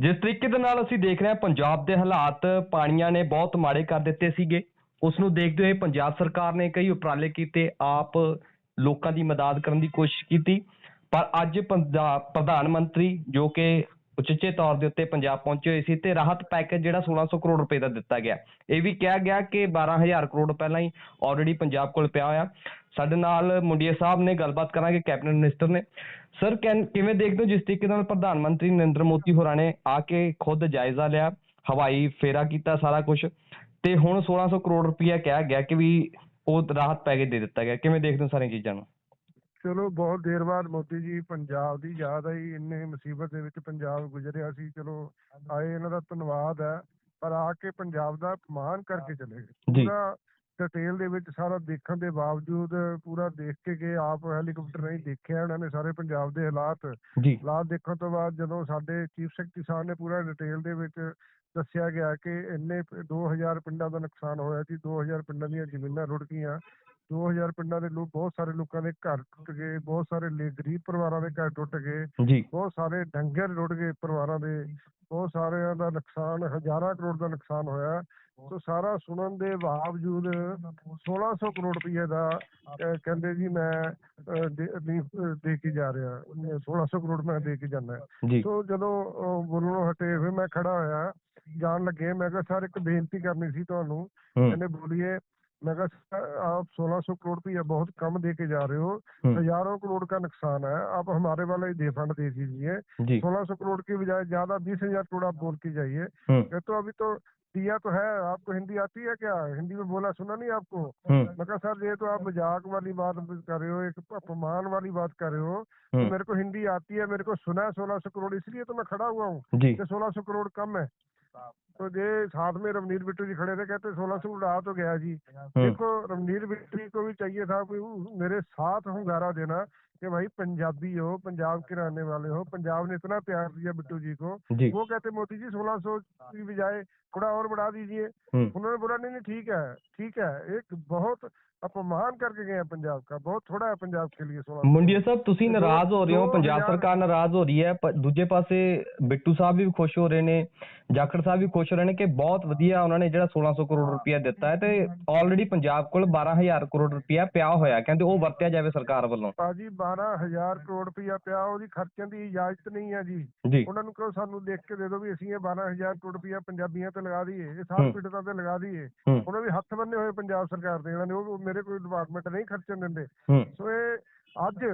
ਜਿਸ ਤਰੀਕੇ ਦੇ ਨਾਲ ਅਸੀਂ ਦੇਖ ਰਹੇ ਹਾਂ, ਪੰਜਾਬ ਦੇ ਹਾਲਾਤ ਪਾਣੀਆਂ ਨੇ ਬਹੁਤ ਮਾੜੇ ਕਰ ਦਿੱਤੇ ਸੀਗੇ। ਉਸ ਨੂੰ ਦੇਖਦੇ ਹੋਏ ਪੰਜਾਬ ਸਰਕਾਰ ਨੇ ਕਈ ਉਪਰਾਲੇ ਕੀਤੇ, ਆਪ ਲੋਕਾਂ ਦੀ ਮਦਦ ਕਰਨ ਦੀ ਕੋਸ਼ਿਸ਼ ਕੀਤੀ। ਪਰ ਅੱਜ ਪੰਜਾਬ ਪ੍ਰਧਾਨ ਮੰਤਰੀ ਜੋ ਕਿ ਉਚੇਚੇ ਤੌਰ ਦੇ ਉੱਤੇ ਪੰਜਾਬ ਪਹੁੰਚੇ ਹੋਏ ਸੀ ਤੇ ਰਾਹਤ ਪੈਕੇਜ ਜਿਹੜਾ 1600 ਕਰੋੜ ਰੁਪਏ ਦਾ ਦਿੱਤਾ ਗਿਆ। ਇਹ ਵੀ ਕਿਹਾ ਗਿਆ ਕਿ 12000 ਕਰੋੜ ਪਹਿਲਾਂ ਹੀ ਆਲਰੇਡੀ ਪੰਜਾਬ ਕੋਲ ਪਿਆ ਹੋਇਆ। ਸਾਡੇ ਨਾਲ ਮੁੰਡੀਆ ਸਾਹਿਬ ਨੇ ਗੱਲਬਾਤ ਕਰਾਂਗੇ, ਕੈਬਨਿਟ ਮਿਨਿਸਟਰ ਨੇ। ਸਰ ਕੈਨ- ਕਿਵੇਂ ਦੇਖਦੇ ਹੋ ਜਿਸ ਤਰੀਕੇ ਨਾਲ ਪ੍ਰਧਾਨ ਮੰਤਰੀ ਨਰਿੰਦਰ ਮੋਦੀ ਹੋਰਾਂ ਨੇ ਆ ਕੇ ਖੁਦ ਜਾਇਜ਼ਾ ਲਿਆ, ਹਵਾਈ ਫੇਰਾ ਕੀਤਾ ਸਾਰਾ ਕੁਝ ਤੇ ਹੁਣ 1600 ਕਰੋੜ ਰੁਪਇਆ ਕਿਹਾ ਗਿਆ ਕਿ ਵੀ ਉਹ ਰਾਹਤ ਪੈਕੇਜ ਦੇ ਦਿੱਤਾ ਗਿਆ। ਕਿਵੇਂ ਦੇਖਦੇ ਹੋ ਸਾਰੀਆਂ ਚੀਜ਼ਾਂ ਨੂੰ? ਚਲੋ ਬਹੁਤ ਦੇਰ ਬਾਅਦ ਮੋਦੀ ਜੀ ਪੰਜਾਬ ਦੀ ਯਾਦ ਆਈ ਇੰਨੇ ਮੁਸੀਬਤ ਦੇ ਵਿੱਚ ਪੰਜਾਬ ਗੁਜ਼ਰਿਆ ਸੀ ਚਲੋ ਆਏ ਇਹਨਾਂ ਦਾ ਧੰਨਵਾਦ ਹੈ ਪਰ ਆ ਕੇ ਪੰਜਾਬ ਦਾ ਅਪਮਾਨ ਕਰਕੇ ਚਲੇ ਗਏ। ਪੂਰਾ ਡਿਟੇਲ ਦੇ ਵਿੱਚ ਸਾਰਾ ਦੇਖਣ ਦੇ ਬਾਵਜੂਦ ਪੂਰਾ ਦੇਖ ਕੇ ਗਏ ਆਪ ਹੈਲੀਕਾਪਟਰ ਨਹੀਂ ਦੇਖਿਆ ਉਹਨਾਂ ਨੇ ਸਾਰੇ ਪੰਜਾਬ ਦੇ ਹਾਲਾਤ। ਹਾਲਾਤ ਦੇਖਣ ਤੋਂ ਬਾਅਦ ਜਦੋਂ ਸਾਡੇ ਚੀਫ ਸੈਕਟਰੀ ਸਾਹਿਬ ਨੇ ਪੂਰਾ ਡਿਟੇਲ ਦੇ ਵਿੱਚ ਦੱਸਿਆ ਗਿਆ ਕਿ ਇੰਨੇ ਪ- 2000 ਪਿੰਡਾਂ ਦਾ ਨੁਕਸਾਨ ਹੋਇਆ ਸੀ 2000 ਪਿੰਡਾਂ ਦੀਆਂ ਜ਼ਮੀਨਾਂ ਰੁੜ ਗਈਆਂ 2000 ਪਿੰਡਾਂ ਦੇ ਲੋਕ ਬਹੁਤ ਸਾਰੇ ਲੋਕਾਂ ਦੇ ਘਰ ਟੁੱਟ ਗਏ ਬਹੁਤ ਸਾਰੇ ਲੇ ਗਰੀਬ ਪਰਿਵਾਰਾਂ ਦੇ ਘਰ ਟੁੱਟ ਗਏ ਜੀ। ਬਹੁਤ ਸਾਰੇ ਡੰਗਰ ਰੁੜ ਗਏ ਪਰਿਵਾਰਾਂ ਦੇ ਬਹੁਤ ਸਾਰਿਆਂ ਦਾ ਨੁਕਸਾਨ ਹਜ਼ਾਰਾਂ ਕਰੋੜ ਦਾ ਨੁਕਸਾਨ ਹੋਇਆ। ਸੋ ਸਾਰਾ ਸੁਣਨ ਦੇ ਬਾਵਜੂਦ 1600 ਕਰੋੜ ਰੁਪਏ ਦਾ ਅਹ, ਕਹਿੰਦੇ ਜੀ ਮੈਂ ਅਹ, ਦੇ ਕੇ ਜਾ ਰਿਹਾ। ਅਹ, 1600 ਕਰੋੜ ਮੈਂ ਦੇ ਕੇ ਜਾਣਾ ਜੀ। ਸੋ ਜਦੋਂ ਅਹ, ਬੋਲਣੋਂ ਹਟੇ ਹੋਏ ਮੈਂ ਖੜਾ ਹੋਇਆ। ਜਾਣ ਲੱਗੇ ਮੈਂ ਕਿਹਾ ਸਰ ਇੱਕ ਬੇਨਤੀ ਕਰਨੀ ਸੀ ਤੁਹਾਨੂੰ। ਹੂੰ। ਕਹਿੰਦੇ ਬੋਲੀਏ मैं कहा "सर, आप 1600 करोड़ रुपया बहुत कम दे के जा रहे हो। हम्म। हज़ारों करोड़ का नुकसान है। आप हमारे वाला ही दे फंड दे दीजिए। जी। 1600 करोड़ की बजाय ज़्यादा बीस हज़ार करोड़ आप बोल के जाइए। हम्म। तो अभी तो दिया तो है। आपको हिंदी आती है क्या? हिंदी में बोला सुना नहीं आपको? हम्म। मैं कहा सर ये तो आप मज़ाक वाली बात कर रहे हो एक अपमान वाली बात कर रहे हो। तो मेरे को हिंदी आती है मेरे को सुना है सोलह सौ करोड़ इसलिए तो मैं खड़ा हुआ हूँ। सोलह सौ करोड़ कम है। तो ये साथ में रवनीर बिट्टू जी खड़े थे कहते सोलह सौ उड़ा तो गया जी हम्म देखो रवनीर बिट्टू जी को भी चाहिए था कोई उ- मेरे साथ हंगारा देना कि भाई पंजाबी हो पंजाब के रहने वाले हो पंजाब ने इतना प्यार दिया बिट्टू जी को जी वो कहते मोदी जी सोलह सौ की बजाय थोड़ा और बढ़ा दीजिए हम्म उन्होंने बोला नहीं नहीं ठीक है ठीक है एक बहुत ਆਪਾਂ ਮਹਾਨ ਕਰਕੇ ਗਏ ਪੰਜਾਬ ਦਾ ਬਹੁਤ ਥੋੜਾ ਹੈ ਪੰਜਾਬ ਦੇ ਲਈ ਸੋਣਾ ਮੁੰਡਿਆ ਸਾਹਿਬ ਤੁਸੀਂ ਨਾਰਾਜ਼ ਹੋ ਰਹੇ ਹੋ ਪੰਜਾਬ ਸਰਕਾਰ ਨਾਰਾਜ਼ ਹੋ ਰਹੀ ਹੈ ਦੂਜੇ ਪਾਸੇ ਬਿੱਟੂ ਸਾਹਿਬ ਵੀ ਖੁਸ਼ ਹੋ ਰਹੇ ਨੇ ਜਾਖੜ ਸਾਹਿਬ ਵੀ ਖੁਸ਼ ਹੋ ਰਹੇ ਨੇ ਕਿ ਬਹੁਤ ਵਧੀਆ ਉਹਨਾਂ ਨੇ ਜਿਹੜਾ 1600 ਕਰੋੜ ਰੁਪਇਆ ਦਿੱਤਾ ਹੈ ਤੇ ਆਲਰੇਡੀ ਪੰਜਾਬ ਕੋਲ 12000 ਕਰੋੜ ਰੁਪਇਆ ਪਿਆ ਹੋਇਆ ਕਹਿੰਦੇ ਉਹ ਵਰਤਿਆ ਜਾਵੇ ਸਰਕਾਰ ਵੱਲੋਂ। ਭਾਜੀ 12000 ਕਰੋੜ ਰੁਪਇਆ ਪਿਆ ਉਹਦੀ ਖਰਚਿਆਂ ਦੀ ਇਜਾਜ਼ਤ ਨਹੀਂ ਹੈ ਜੀ। ਉਹਨਾਂ ਨੂੰ ਕਹੋ ਸਾਨੂੰ ਦੇਖ ਕੇ ਦੇ ਦੋ ਵੀ ਅਸੀਂ ਇਹ 12000 ਕਰੋੜ ਰੁਪਇਆ ਪੰਜਾਬੀਆਂ ਤੇ ਲਗਾ ਦਈਏ ਇਹ ਸਾਹ ਪੀੜਤਾਂ ਤੇ ਲਗਾ ਦਈਏ। ਉਹਨਾਂ ਵੀ ਹੱਥ ਬੰਨੇ ਹੋਏ ਪੰਜਾਬ ਸਰਕਾਰ ਦੇ ਇਹਨਾਂ ਨੇ ਉਹ ਮੇਰੇ ਕੋਈ ਡਿਪਾਰਟਮੈਂਟ ਨਹੀਂ ਖਰਚਣ ਦਿੰਦੇ। ਸੋ ਇਹ ਅੱਜ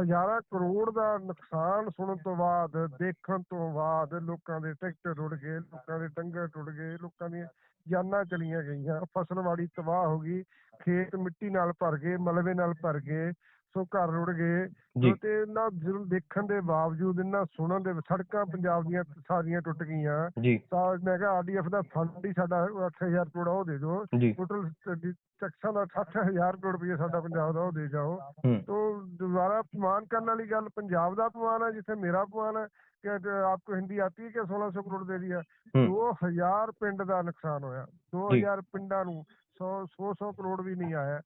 ਹਜ਼ਾਰਾਂ ਕਰੋੜ ਦਾ ਨੁਕਸਾਨ ਸੁਣਨ ਤੋਂ ਬਾਅਦ ਦੇਖਣ ਤੋਂ ਬਾਅਦ ਲੋਕਾਂ ਦੇ ਟਰੈਕਟਰ ਰੁੜ ਗਏ ਲੋਕਾਂ ਦੇ ਡੰਗਰ ਟੁੱਟ ਗਏ ਲੋਕਾਂ ਦੀਆਂ ਜਾਨਾਂ ਚਲੀਆਂ ਗਈਆਂ। ਫਸਲ ਵਾੜੀ ਤਬਾਹ ਹੋ ਗਈ ਖੇਤ ਮਿੱਟੀ ਨਾਲ ਭਰ ਗਏ ਮਲਬੇ ਨਾਲ ਭਰ ਗਏ। ਸੋ ਘਰ ਰੁੜ ਗਏ। ਤੇ ਇਹਨਾਂ ਜ਼ੁਲਮ ਦੇਖਣ ਦੇ ਬਾਵਜੂਦ ਇਹਨਾਂ ਸੁਣਨ ਦੇ ਸੜਕਾਂ ਪੰਜਾਬ ਦੀਆਂ ਸਾਰੀਆਂ ਟੁੱਟ ਗਈਆਂ। ਸਾਜ ਮੈਂ ਕਿਹਾ ਆਰਡੀਐਫ ਦਾ ਫੰਡ ਹੀ ਸਾਡਾ 8000 ਕਰੋੜ ਉਹ ਦੇ ਦਿਓ। ਟੋਟਲ ਟੈਕਸਾਂ ਦਾ 60000 ਕਰੋੜ ਰੁਪਏ ਸਾਡਾ ਪੰਜਾਬ ਦਾ ਉਹ ਦੇ ਜਾਓ। ਤੋਂ ਦੁਬਾਰਾ ਅਪਮਾਨ ਕਰਨ ਵਾਲੀ ਗੱਲ ਪੰਜਾਬ ਦਾ ਅਪਮਾਨ ਹੈ ਜਿੱਥੇ ਮੇਰਾ ਅਪਮਾਨ ਹੈ ਕਿ ਆਪਕੋ ਹਿੰਦੀ ਆਤੀ ਹੈ ਕਿ 1600 ਕਰੋੜ ਦੇ ਦਿਆ 2000 ਪਿੰਡ ਦਾ ਨੁਕਸਾਨ ਹੋਇਆ। 2000 ਪਿੰਡਾਂ ਨੂੰ 100 100 ਕਰੋੜ ਵੀ ਨਹੀਂ ਆਇਆ।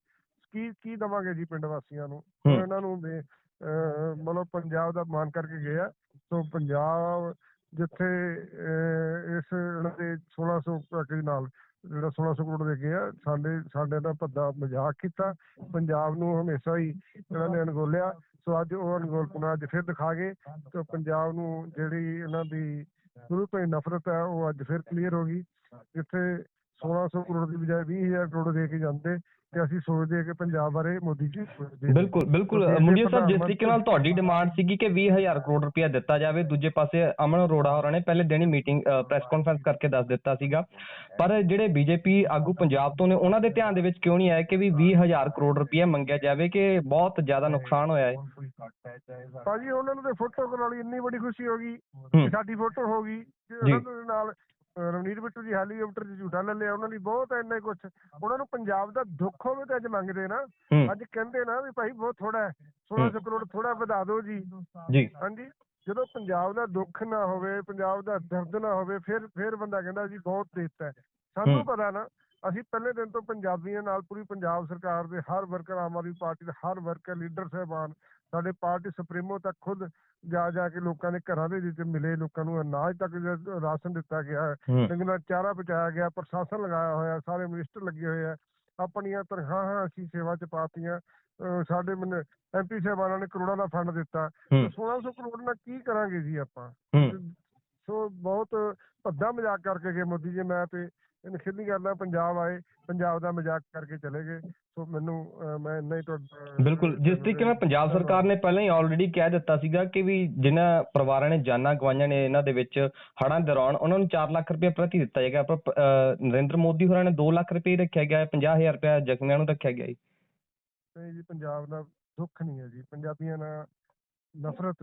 ਕੀ ਕੀ ਦਵਾਂਗੇ ਜੀ ਪਿੰਡ ਵਾਸੀਆਂ ਨੂੰ? ਹੂੰ। ਸੋ ਇਹਨਾਂ ਨੂੰ ਦੇ ਅਹ, ਮਤਲਬ ਪੰਜਾਬ ਦਾ ਮਾਨ ਕਰਕੇ ਗਿਆ ਸੋ ਪੰਜਾਬ ਜਿੱਥੇ ਅਹ, ਇਸ ਇਹਨਾਂ ਦੇ 1600 ਪੈਕੇਜ ਨਾਲ ਜਿਹੜਾ 1600 ਕਰੋੜ ਦੇ ਗਿਆ ਸਾਡੇ ਸਾਡੇ ਦਾ ਭੱਦਾ ਮਜ਼ਾਕ ਕੀਤਾ। ਪੰਜਾਬ ਨੂੰ ਹਮੇਸ਼ਾ ਹੀ ਇਹਨਾਂ ਨੇ ਅਣਗੌਲਿਆ। ਸੋ ਅੱਜ ਉਹ ਅਣਗੌਲਪਣਾ ਅੱਜ ਫਿਰ ਦਿਖਾ ਗਏ ਤੇ ਪੰਜਾਬ ਨੂੰ ਜਿਹੜੀ ਇਹਨਾਂ ਦੀ ਸ਼ੁਰੂ ਤੋਂ ਹੀ ਨਫ਼ਰਤ ਹੈ ਉਹ ਅੱਜ ਫਿਰ ਕਲੀਅਰ ਹੋ ਗਈ। ਜਿੱਥੇ 1600 ਕਰੋੜ ਦੀ ਬਜਾਏ 20000 ਕਰੋੜ ਦੇ ਕੇ ਜਾਂਦੇ ਤੇ ਅਸੀਂ ਸੋਚਦੇ ਕਿ ਪੰਜਾਬ ਬਾਰੇ ਮੋਦੀ ਜੀ ਸੋਚਦੇ ਬਿਲਕੁਲ ਬਿਲਕੁਲ। ਮੁੰਡੀਆ ਸਾਹਿਬ ਜਿਸ ਤਰੀਕੇ ਨਾਲ ਤੁਹਾਡੀ ਡਿਮਾਂਡ ਸੀਗੀ ਕਿ 20000 ਕਰੋੜ ਰੁਪਇਆ ਦਿੱਤਾ ਜਾਵੇ ਦੂਜੇ ਪਾਸੇ ਅਮਨ ਅਰੋੜਾ ਹੋਰਾਂ ਨੇ ਪਹਿਲੇ ਦਿਨ ਹੀ ਮੀਟਿੰਗ ਪ੍ਰੈਸ ਕਾਨਫਰੰਸ ਕਰਕੇ ਦੱਸ ਦਿੱਤਾ ਸੀਗਾ। ਪਰ ਜਿਹੜੇ ਬੀਜੇਪੀ ਆਗੂ ਪੰਜਾਬ ਤੋਂ ਨੇ ਉਹਨਾਂ ਦੇ ਧਿਆਨ ਦੇ ਵਿੱਚ ਕਿਉਂ ਨਹੀਂ ਆਇਆ ਕਿ ਵੀ 20000 ਕਰੋੜ ਰੁਪਇਆ ਮੰਗਿਆ ਜਾਵੇ ਕਿ ਬਹੁਤ ਜ਼ਿਆਦਾ ਨੁਕਸਾਨ ਹੋਇਆ ਹੈ? ਭਾਜੀ ਉਹਨਾਂ ਨੂੰ ਤੇ ਫੋਟੋ ਲਈ ਇੰਨੀ ਬੜੀ ਖੁਸ਼ੀ ਹੋ ਗਈ ਹੂੰ। ਸਾਡੀ ਫੋਟੋ ਹੋ ਗਈ। ਤੇ ਜੀ। ਉਹਨਾਂ ਦੇ ਨਾਲ ਰਵਨੀਤ ਬਿੱਟੂ ਜੀ ਹੈਲੀਕਾਪਟਰ 'ਚ ਝੂਟਾ ਲੈ ਲਿਆ ਉਹਨਾਂ ਦੀ ਬਹੁਤ ਇੰਨਾ ਕੁਝ ਉਹਨਾਂ ਨੂੰ ਪੰਜਾਬ ਦਾ ਦੁੱਖ ਹੋਵੇ ਤੇ ਅੱਜ ਮੰਗਦੇ ਨਾ। ਅੱਜ ਕਹਿੰਦੇ ਨਾ ਵੀ ਭਾਈ ਬਹੁਤ ਥੋੜਾ ਹੈ 1600 ਕਰੋੜ ਥੋੜਾ ਵਧਾ ਦਿਓ ਜੀ। ਜੀ। ਹਾਂਜੀ। ਜਦੋਂ ਪੰਜਾਬ ਦਾ ਦੁੱਖ ਨਾ ਹੋਵੇ ਪੰਜਾਬ ਦਾ ਦਰਦ ਨਾ ਹੋਵੇ ਫਿਰ ਫਿਰ ਬੰਦਾ ਕਹਿੰਦਾ ਜੀ ਬਹੁਤ ਦਿੱਤਾ ਹੈ। ਸਾਨੂੰ। ਪਤਾ ਨਾ ਅਸੀਂ ਪਹਿਲੇ ਦਿਨ ਤੋਂ ਪੰਜਾਬੀਆਂ ਨਾਲ ਪੂਰੀ ਪੰਜਾਬ ਸਰਕਾਰ ਦੇ ਹਰ ਵਰਕਰ ਆਮ ਆਦਮੀ ਪਾਰਟੀ ਦੇ ਹਰ ਵਰਕਰ ਲੀਡਰ ਸਾਹਿਬਾਨ ਸਾਡੇ ਪਾਰਟੀ ਸੁਪਰੀਮੋ ਤੱਕ ਖੁਦ ਜਾ ਜਾ ਕੇ ਲੋਕਾਂ ਦੇ ਘਰਾਂ ਦੇ ਵਿੱਚ ਮਿਲੇ ਲੋਕਾਂ ਨੂੰ ਅਨਾਜ ਤੱਕ ਰਾਸ਼ਨ ਦਿੱਤਾ ਗਿਆ ਡੰਗਰਾਂ ਚਾਰਾ ਪਹੁੰਚਾਇਆ ਗਿਆ ਪ੍ਰਸ਼ਾਸਨ ਲਗਾਇਆ ਹੋਇਆ ਸਾਰੇ ਮਿਨਿਸਟਰ ਲੱਗੇ ਹੋਏ ਆ ਆਪਣੀਆਂ ਤਨਖਾਹਾਂ ਅਸੀਂ ਸੇਵਾ ਚ ਪਾਤੀਆਂ ਸਾਡੇ ਐਮਪੀ ਸਾਹਿਬਾਨਾਂ ਨੇ ਕਰੋੜਾਂ ਦਾ ਫੰਡ ਦਿੱਤਾ। ਹੂੰ। 1600 ਕਰੋੜ ਨਾਲ ਕੀ ਕਰਾਂਗੇ ਜੀ ਆਪਾਂ? ਸੋ ਬਹੁਤ ਭੱਦਾ ਮਜ਼ਾਕ ਕਰਕੇ ਗਏ ਮੋਦੀ ਜੀ ਮੈਂ ਤੇ ਨਿਖੇਧੀ ਕਰਦਾ ਪੰਜਾਬ ਆਏ ਪੰਜਾਬ ਦਾ ਮਜ਼ਾਕ ਕਰਕੇ ਚਲੇ ਗਏ। ਸੋ ਮੈਨੂੰ ਮੈਂ ਇੰਨਾ ਹੀ ਤੁਹਾਡਾ ਬਿਲਕੁਲ ਜਿਸ ਤਰੀਕੇ ਨਾਲ ਪੰਜਾਬ ਸਰਕਾਰ ਨੇ ਪਹਿਲਾਂ ਹੀ ਆਲਰੇਡੀ ਕਹਿ ਦਿੱਤਾ ਸੀਗਾ ਕਿ ਵੀ ਜਿਨ੍ਹਾਂ ਪਰਿਵਾਰਾਂ ਨੇ ਜਾਨਾਂ ਗਵਾਈਆਂ ਨੇ ਇਹਨਾਂ ਦੇ ਵਿੱਚ ਹੜ੍ਹਾਂ ਦੌਰਾਨ ਉਹਨਾਂ ਨੂੰ 4 ਲੱਖ ਰੁਪਏ ਪ੍ਰਤੀ ਦਿੱਤਾ ਜਾਏਗਾ। ਪਰ ਨਰਿੰਦਰ ਮੋਦੀ ਹੋਰਾਂ ਨੇ 2 ਲੱਖ ਰੁਪਏ ਰੱਖਿਆ ਗਿਆ ਹੈ 50000 ਰੁਪਏ ਜ਼ਖਮੀਆਂ ਨੂੰ ਰੱਖਿਆ ਗਿਆ ਹੈ ਨਹੀਂ ਜੀ ਪੰਜਾਬ ਦਾ ਦੁੱਖ ਨਹੀਂ ਹੈ ਜੀ। ਪੰਜਾਬੀਆਂ ਨਾਲ ਨਫ਼ਰਤ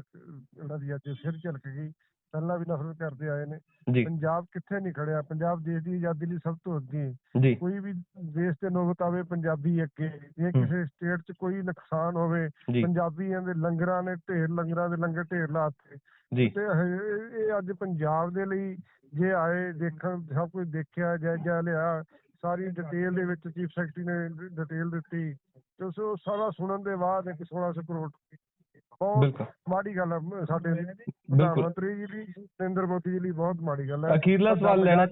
ਜਿਹੜਾ ਅੱਜ ਸਿਰ ਝਲਕ ਗਈ। ਪਹਿਲਾਂ ਵੀ ਨਫ਼ਰਤ ਕਰਦੇ ਆਏ ਨੇ। ਜੀ। ਪੰਜਾਬ ਕਿੱਥੇ ਨਹੀਂ ਖੜਿਆ? ਪੰਜਾਬ ਦੇਸ਼ ਦੀ ਆਜ਼ਾਦੀ ਲਈ ਸਭ ਤੋਂ ਅੱਗੇ। ਜੀ। ਕੋਈ ਵੀ ਦੇਸ਼ ਤੇ ਨੋਬਤ ਆਵੇ ਪੰਜਾਬੀ ਅੱਗੇ। ਜੇ ਕਿਸੇ ਸਟੇਟ 'ਚ ਕੋਈ ਨੁਕਸਾਨ ਹੋਵੇ ਜੀ। ਪੰਜਾਬੀਆਂ ਦੇ ਲੰਗਰਾਂ ਨੇ ਢੇਰ ਲੰਗਰਾਂ ਦੇ ਲੰਗਰ ਢੇਰ ਲਾਤੇ ਜੀ। ਤੇ ਇਹ ਇਹ ਅੱਜ ਪੰਜਾਬ ਦੇ ਲਈ ਜੇ ਆਏ ਦੇਖਣ ਸਭ ਕੁਝ ਦੇਖਿਆ ਜਾਇਜ਼ਾ ਲਿਆ ਸਾਰੀ ਡਿਟੇਲ ਦੇ ਵਿੱਚ ਚੀਫ ਸੈਕਟਰੀ ਨੇ ਡਿਟੇਲ ਦਿੱਤੀ। ਤੇ ਉਸ ਉਹ ਸਾਰਾ ਸੁਣਨ ਦੇ ਬਾਅਦ ਇੱਕ 1600 ਕਰੋੜ ਬਹੁਤ ਬਿਲਕੁਲ। ਮਾੜੀ ਗੱਲ ਹੈ ਸਾਡੇ ਲਈ ਪ੍ਰਧਾਨ ਮੰਤਰੀ ਜੀ ਲਈ ਨਰਿੰਦਰ ਮੋਦੀ ਜੀ ਲਈ ਬਹੁਤ ਮਾੜੀ ਗੱਲ ਹੈ ਅਖੀਰਲਾ ਸਵਾਲ ਲੈਣਾ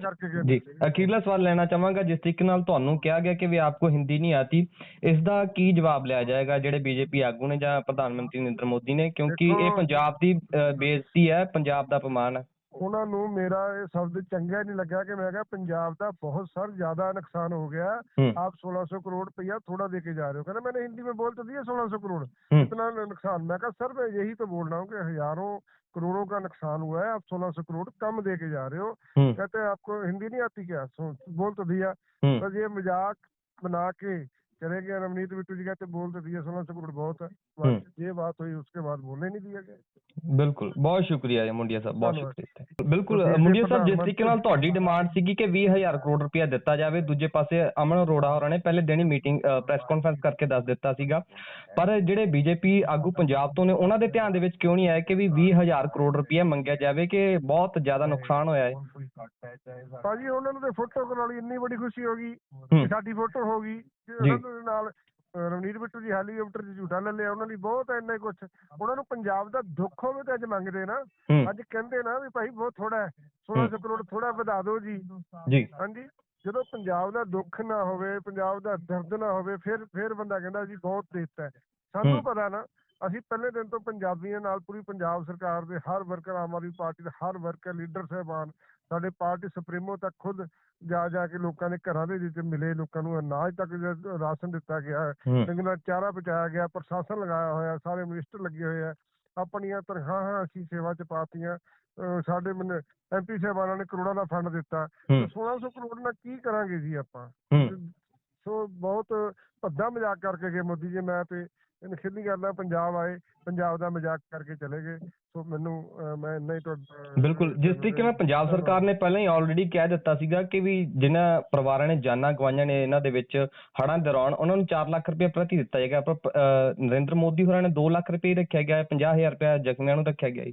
ਜੀ। ਅਖੀਰਲਾ ਸਵਾਲ ਲੈਣਾ ਚਾਹਾਂਗਾ ਜਿਸ ਤਰੀਕੇ ਨਾਲ ਤੁਹਾਨੂੰ ਕਿਹਾ ਗਿਆ ਕਿ ਵੀ ਆਪਕੋ ਹਿੰਦੀ ਨਹੀਂ ਆਤੀ ਇਸ ਦਾ ਕੀ ਜਵਾਬ ਲਿਆ ਜਾਏਗਾ ਜਿਹੜੇ ਬੀਜੇਪੀ ਆਗੂ ਨੇ ਜਾਂ ਪ੍ਰਧਾਨ ਮੰਤਰੀ ਨਰਿੰਦਰ ਮੋਦੀ ਨੇ? ਕਿਉਂਕਿ ਇਹ ਪੰਜਾਬ ਦੀ ਬੇਇੱਜ਼ਤੀ ਹੈ ਪੰਜਾਬ ਦਾ ਅਪਮਾਨ ਹੈ। ਉਹਨਾਂ ਨੂੰ ਮੇਰਾ ਇਹ ਸ਼ਬਦ ਚੰਗਾ ਨਹੀਂ ਲੱਗਾ ਕਿ ਮੈਂ ਕਿਹਾ ਪੰਜਾਬ ਦਾ ਬਹੁਤ ਸਰ ਜ਼ਿਆਦਾ ਨੁਕਸਾਨ ਹੋ ਗਿਆ ਹੂੰ आप 1600 करोड़ रुपया थोड़ा दे के जा रहे हो कहना मैंने हिंदी में बोल तो दिया 1600 करोड़ हम्म। इतना नुकसान मैं कहा सर मैं यही तो बोल रहा हूँ कि हजारों करोड़ों का नुकसान हुआ है आप 1600 करोड़ कम दे के जा रहे हो हम्म कहते हैं आपको हिंदी नहीं आती क्या सो, बोल तो दिया हम्म बस ये मजाक बना के चले गए रमनीत बिट्टू जी कहते बोल तो दिया 1600 करोड़ बहुत है हम्म। बस ये बात हुई उसके बाद बोलने नहीं दिया गया ਬਿਲਕੁਲ ਬਹੁਤ ਸ਼ੁਕਰੀਆ ਜੀ ਮੁੰਡਿਆ ਸਾਹਿਬ ਬਹੁਤ ਧੰਨਵਾਦ। ਸ਼ੁਕਰੀਆ ਬਿਲਕੁਲ ਤੁਸੀਂ ਮੁੰਡਿਆ ਪ੍ਰਧਾਨ ਸਾਹਿਬ ਜਿਸ ਤਰੀਕੇ ਨਾਲ ਮੰਤਰੀ- ਤੁਹਾਡੀ ਡਿਮਾਂਡ ਸੀਗੀ ਕਿ 20000 ਕਰੋੜ ਰੁਪਇਆ ਦਿੱਤਾ ਜਾਵੇ ਦੂਜੇ ਪਾਸੇ ਅਮਨ ਅਰੋੜਾ ਹੋਰਾਂ ਨੇ ਪਹਿਲੇ ਦਿਨ ਹੀ ਮੀਟਿੰਗ ਪ੍ਰੈਸ ਕਾਨਫਰੰਸ ਕਰਕੇ ਦੱਸ ਦਿੱਤਾ ਸੀਗਾ ਪਰ ਜਿਹੜੇ ਬੀਜੇਪੀ ਆਗੂ ਪੰਜਾਬ ਤੋਂ ਨੇ ਉਹਨਾਂ ਦੇ ਧਿਆਨ ਦੇ ਵਿੱਚ ਕਿਉਂ ਨਹੀਂ ਆਇਆ ਕਿ ਵੀ 20000 ਕਰੋੜ ਰੁਪਇਆ ਮੰਗਿਆ ਜਾਵੇ ਕਿ ਬਹੁਤ ਜ਼ਿਆਦਾ ਨੁਕਸਾਨ ਹੋਇਆ ਹੈ ਭਾਜੀ ਉਹਨਾਂ ਨੂੰ ਤੇ ਫੋਟੋ ਕਰਾਉਣ ਲਈ ਇੰਨੀ ਬੜੀ ਖੁਸ਼ੀ ਹੋ ਗਈ ਹੂੰ ਕਿ ਸਾਡੀ ਫੋਟੋ ਹੋ ਗਈ ਤੇ ਜੀ। ਉਹਨਾਂ ਦੇ ਨਾਲ ਰਵਨੀਤ ਬਿੱਟੂ ਜੀ ਹੈਲੀਕਾਪਟਰ 'ਚ ਝੂਟਾ ਲੈ ਲਿਆ ਉਹਨਾਂ ਲਈ ਬਹੁਤ ਇੰਨਾ ਕੁਝ ਉਹਨਾਂ ਨੂੰ ਪੰਜਾਬ ਦਾ ਦੁੱਖ ਹੋਵੇ ਤੇ ਅੱਜ ਮੰਗਦੇ ਨਾ। ਅੱਜ ਕਹਿੰਦੇ ਨਾ ਵੀ ਭਾਈ ਬਹੁਤ ਥੋੜਾ ਹੈ 1600 ਕਰੋੜ ਥੋੜਾ ਵਧਾ ਦਿਓ ਜੀ। ਜੀ। ਹਾਂਜੀ। ਜਦੋਂ ਪੰਜਾਬ ਦਾ ਦੁੱਖ ਨਾ ਹੋਵੇ ਪੰਜਾਬ ਦਾ ਦਰਦ ਨਾ ਹੋਵੇ ਫਿਰ ਫਿਰ ਬੰਦਾ ਕਹਿੰਦਾ ਜੀ ਬਹੁਤ ਦਿੱਤਾ ਹੈ। ਸਾਨੂੰ। ਪਤਾ ਨਾ ਅਸੀਂ ਪਹਿਲੇ ਦਿਨ ਤੋਂ ਪੰਜਾਬੀਆਂ ਨਾਲ ਪੂਰੀ ਪੰਜਾਬ ਸਰਕਾਰ ਦੇ ਹਰ ਵਰਕਰ ਆਮ ਆਦਮੀ ਪਾਰਟੀ ਦੇ ਹਰ ਵਰਕਰ ਲੀਡਰ ਸਾਹਿਬਾਨ ਸਾਡੇ ਪਾਰਟੀ ਸੁਪਰੀਮੋ ਤੱਕ ਖੁਦ ਜਾ ਜਾ ਕੇ ਲੋਕਾਂ ਦੇ ਘਰਾਂ ਦੇ ਵਿੱਚ ਮਿਲੇ ਲੋਕਾਂ ਨੂੰ ਅਨਾਜ ਤੱਕ ਰਾਸ਼ਨ ਦਿੱਤਾ ਗਿਆ ਡੰਗਰਾਂ ਚਾਰਾ ਪਹੁੰਚਾਇਆ ਗਿਆ ਪ੍ਰਸ਼ਾਸਨ ਲਗਾਇਆ ਹੋਇਆ ਸਾਰੇ ਮਿਨਿਸਟਰ ਲੱਗੇ ਹੋਏ ਆ ਆਪਣੀਆਂ ਤਨਖਾਹਾਂ ਅਸੀਂ ਸੇਵਾ ਚ ਪਾਤੀਆਂ ਸਾਡੇ ਐਮਪੀ ਸਾਹਿਬਾਨਾਂ ਨੇ ਕਰੋੜਾਂ ਦਾ ਫੰਡ ਦਿੱਤਾ। ਹੂੰ। 1600 ਕਰੋੜ ਨਾਲ ਕੀ ਕਰਾਂਗੇ ਜੀ ਆਪਾਂ? ਸੋ ਬਹੁਤ ਭੱਦਾ ਮਜ਼ਾਕ ਕਰਕੇ ਗਏ ਮੋਦੀ ਜੀ ਮੈਂ ਤੇ ਨਿਖੇਧੀ ਕਰਦਾ ਪੰਜਾਬ ਆਏ ਪੰਜਾਬ ਦਾ ਮਜ਼ਾਕ ਕਰਕੇ ਚਲੇ ਗਏ। ਸੋ ਮੈਨੂੰ ਮੈਂ ਇੰਨਾ ਹੀ ਤੁਹਾਡਾ ਬਿਲਕੁਲ ਜਿਸ ਤਰੀਕੇ ਨਾਲ ਪੰਜਾਬ ਸਰਕਾਰ ਨੇ ਪਹਿਲਾਂ ਹੀ ਆਲਰੇਡੀ ਕਹਿ ਦਿੱਤਾ ਸੀਗਾ ਕਿ ਵੀ ਜਿਨ੍ਹਾਂ ਪਰਿਵਾਰਾਂ ਨੇ ਜਾਨਾਂ ਗਵਾਈਆਂ ਨੇ ਇਹਨਾਂ ਦੇ ਵਿੱਚ ਹੜ੍ਹਾਂ ਦੌਰਾਨ ਉਹਨਾਂ ਨੂੰ 4 ਲੱਖ ਰੁਪਏ ਪ੍ਰਤੀ ਦਿੱਤਾ ਜਾਏਗਾ। ਪਰ ਨਰਿੰਦਰ ਮੋਦੀ ਹੋਰਾਂ ਨੇ 2 ਲੱਖ ਰੁਪਏ ਰੱਖਿਆ ਗਿਆ ਹੈ 50000 ਰੁਪਏ ਜ਼ਖਮੀਆਂ ਨੂੰ ਰੱਖਿਆ ਗਿਆ ਹੈ।